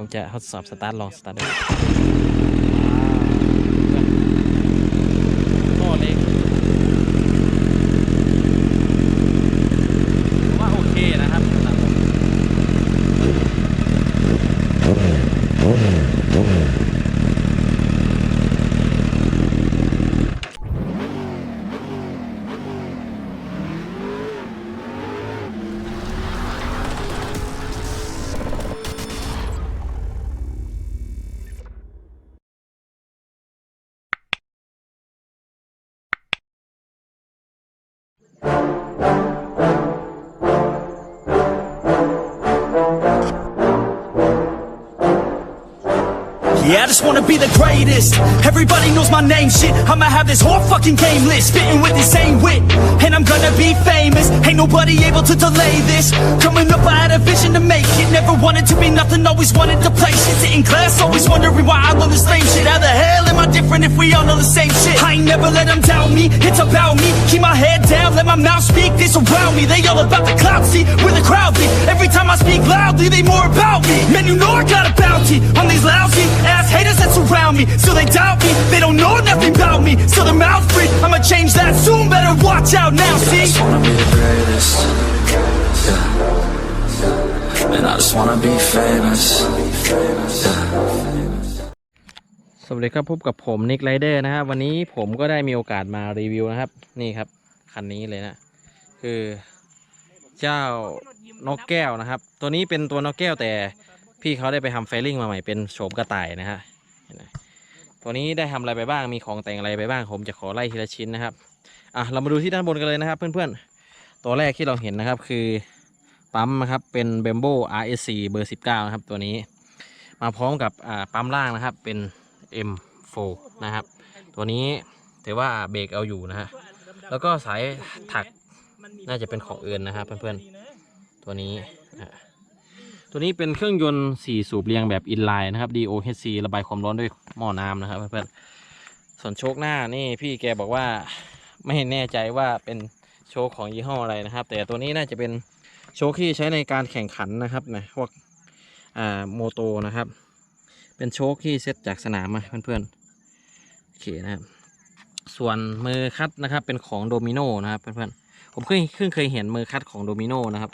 ผมจะทดสอบสตาร์ทลองสตาร์ทดู Yeah, I just wanna be the greatest. Everybody knows my name, shit. I'ma have this whole fucking game list, spitting with this same wit. And I'm gonna be famous. Ain't nobody able to delay this. Coming up, I had a vision to make it. Never wanted to be nothing, always wanted to play shit. Sitting class, always wondering why I love this lame shit. How the hell am I different if we all know the same shit? I ain't never let them doubt me, it's about me. Keep my head down, let my mouth speak. They surround me, they all about the clout, see where the crowd be. Every time I speak loudly, they more about me. Man, you know I got a bounty on these lousy ass haters that surround me. So they doubt me, they don't know nothing about me. So their mouth free, I'ma change that soon. Better watch out now, see? just wanna be the greatest. Yeah. And I just wanna be famous. Yeah. สวัสดีครับพบกับผมนิกไรเดอร์นะครับวันนี้ผมก็ได้มีโอกาสมารีวิวนะครับ นี่ครับ คันนี้เลยนะ คือเจ้านกแก้วนะครับ ตัวนี้เป็นตัวนกแก้วแต่ พี่เขาได้ไปทำเฟลลิ่งมาใหม่เป็นโฉมกระต่ายนะฮะตัวนี้ได้ทำอะไรไปบ้างมีของแต่งอะไรไปบ้างผมจะขอไล่ทีละชิ้นนะครับอะเรามาดูที่ด้านบนกันเลยนะครับ เพื่อนๆ ตัวแรกที่เราเห็นนะครับคือปั๊มนะครับเป็น b e m b o RS4 เบอร์ 19 นะครับ ตัวนี้ มาพร้อมกับปั๊มล่างนะครับเป็น M4 นะครับ ตัวนี้ถือว่าเบรกเอาอยู่นะฮะแล้วก็สายถักน่าจะเป็นของเอินนะครับเพื่อนๆ ตัวนี้อะ ตัวนี้เป็นเครื่องยนต์ 4 สูบเรียงแบบอินไลน์นะครับ DOHC ระบายความร้อนด้วยหม้อน้ำนะครับเพื่อนๆส่วนโชคหน้านี่พี่แกบอกว่าไม่แน่ใจว่าเป็นโชคของยี่ห้ออะไรนะครับ แต่ตัวนี้น่าจะเป็นโชคที่ใช้ในการแข่งขันนะครับนะพวกอ่าโมโตนะครับ เป็นโชคที่เซตจากสนามมาเพื่อนๆโอเคนะครับ ส่วนมือคัดนะครับเป็นของโดมิโนนะครับเพื่อนๆผมเคยเพิ่งเคยเห็นมือคัดของโดมิโนนะครับ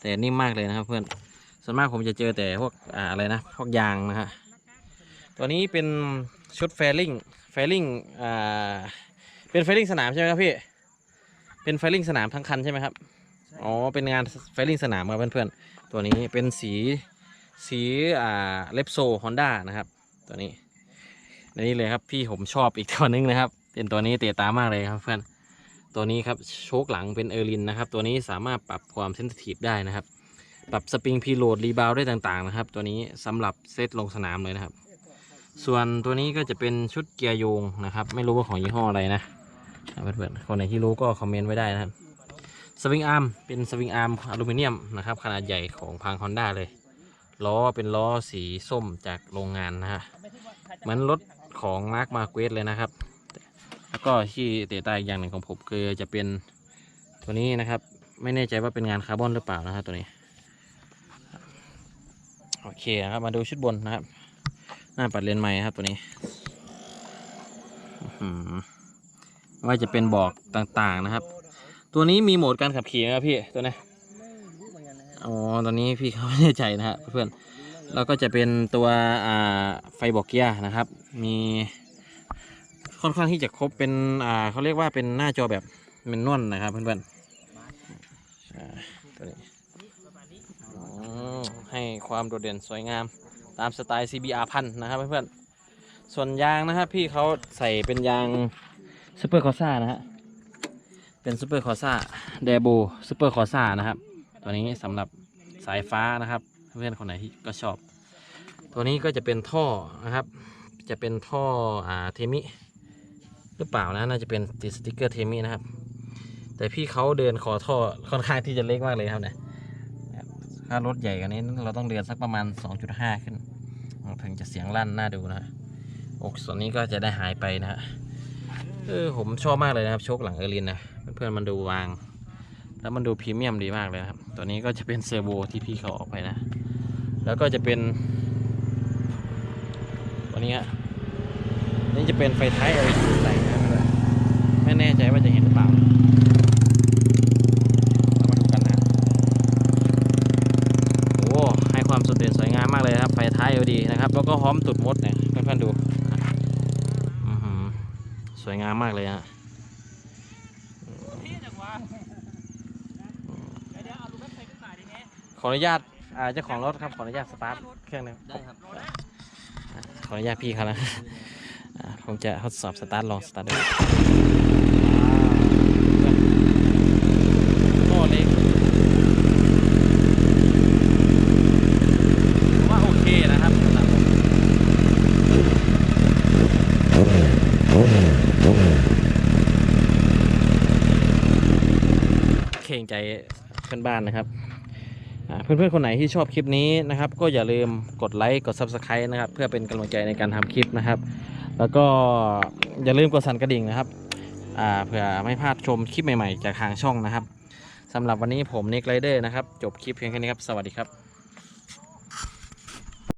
แต่นิ่มมากเลยนะครับเพื่อน ส่วนมากผมจะเจอแต่พวกอ่าอะไรนะพวกยางนะฮะตัวนี้เป็นชุดแฟลิงแฟลิงอ่าเป็นแฟลิงสนามใช่ไหมครับพี่เป็นแฟลิงสนามทั้งคันใช่ไหมครับอ๋อเป็นงานแฟลิงสนามครับเพื่อนๆตัวนี้เป็นสีสีอ่าเลปโซฮอนด้านะครับตัวนี้อันนี้เลยครับพี่ผมชอบอีกตัวนึงนะครับ เป็นตัวนี้เตะตามากเลยครับเพื่อนตัวนี้ครับโชคหลังเป็นเออร์ลินนะครับ ตัวนี้สามารถปรับความเซนซิทีฟได้นะครับ ปรับสปริงพีโหลดรีบาวได้ต่างๆนะครับ ตัวนี้สำหรับเซตลงสนามเลยนะครับ ส่วนตัวนี้ก็จะเป็นชุดเกียร์โยงนะครับ ไม่รู้ว่าของยี่ห้ออะไรนะเพื่อนๆคนไหนที่รู้ก็คอมเมนต์ไว้ได้นะครับสวิงอาร์มเป็นสวิงอาร์มอลูมิเนียมนะครับขนาดใหญ่ของพังฮอนด้าเลยล้อเป็นล้อสีส้มจากโรงงานนะฮะเหมือนรถของมาร์คมาเกสเลยนะครับ แล้วก็ที่เตะตาอีกอย่างหนึ่งของผมคือจะเป็นตัวนี้นะครับ ไม่แน่ใจว่าเป็นงานคาร์บอนหรือเปล่านะครับตัวนี้ โอเคนะครับมาดูชุดบนนะครับ หน้าปัดเลนใหม่ครับตัวนี้ว่าจะเป็นบอกต่างๆนะครับ ตัวนี้มีโหมดการขับขี่ไหมครับพี่ตัวนี้อ๋อตอนนี้พี่เขาไม่แน่ใจนะฮะเพื่อนแล้วก็จะเป็นตัวอ่าไฟบอกเกียร์นะครับ มีค่อนข้างที่จะครบเป็นอ่าเขาเรียกว่าเป็นหน้าจอแบบเมนนวลนะครับเพื่อนๆตัวนี้ ให้ความโดดเด่นสวยงามตามสไตล์ CBR พันนะครับเพื่อนๆ ส่วนยางนะครับพี่เขาใส่เป็นยางซูเปอร์คอซ่านะฮะ เป็นซูเปอร์คอซ่าเดโบซูเปอร์คอซ่านะครับ ตัวนี้สำหรับสายฟ้านะครับ เพื่อนคนไหนที่ก็ชอบ ตัวนี้ก็จะเป็นท่อนะครับ จะเป็นท่ออ่าเทมิ หรือเปล่านะ น่าจะเป็นติดสติกเกอร์เทมินะครับ แต่พี่เขาเดินคอท่อค่อนข้างที่จะเล็กมากเลยครับเนี่ย ถ้ารถใหญ่กว่านี้เราต้องเดินสักประมาณ 2.5 ขึ้น ถึงจะเสียงลั่นน่าดูนะฮะอกส่วนนี้ก็จะได้หายไปนะฮะเออผมชอบมากเลยนะครับโชคหลังเอร์ลินนะเพื่อนๆมันดูวาง แล้วมันดูพรีเมียมดีมากเลยครับตัวนี้ก็จะเป็นเซอร์โวที่พี่เขาออกไปนะ แล้วก็จะเป็นตัวนี้ฮะนี่จะเป็นไฟท้าย LED ใส่นะครับไม่แน่ใจว่าจะเห็นหรือเปล่ามาดูกันนะโอ้ให้ความสมเด็จสวยงามากเลยครับ ไฟท้าย LED นะครับ แล้วก็พร้อมตุดมดเนี่ยเพื่อนๆดูสวยงามมากเลยฮะขออนุญาตเจ้าของรถครับ ขออนุญาตสตาร์ทเครื่องหนึงได้ครับขออนุญาตพี่เขานะผมจะทดสอบสตาร์ทลองสตาร์ทดูโอ้เล็กว่าโอเคนะครับสำหรับผมเข่ง ใจเพื่อนบ้านนะครับเพื่อนๆคนไหนที่ชอบคลิปนี้นะครับ ก็อย่าลืมกดไลค์กด Subscribe นะครับ เพื่อเป็นกำลังใจในการทำคลิปนะครับ แล้วก็อย่าลืมกดสั่นกระดิ่งนะครับเพื่อไม่พลาดชมคลิปใหม่ๆ จากทางช่องนะครับสำหรับวันนี้ผมนิกไรเดอร์นะครับ จบคลิปเพียงแค่นี้ครับ สวัสดีครับ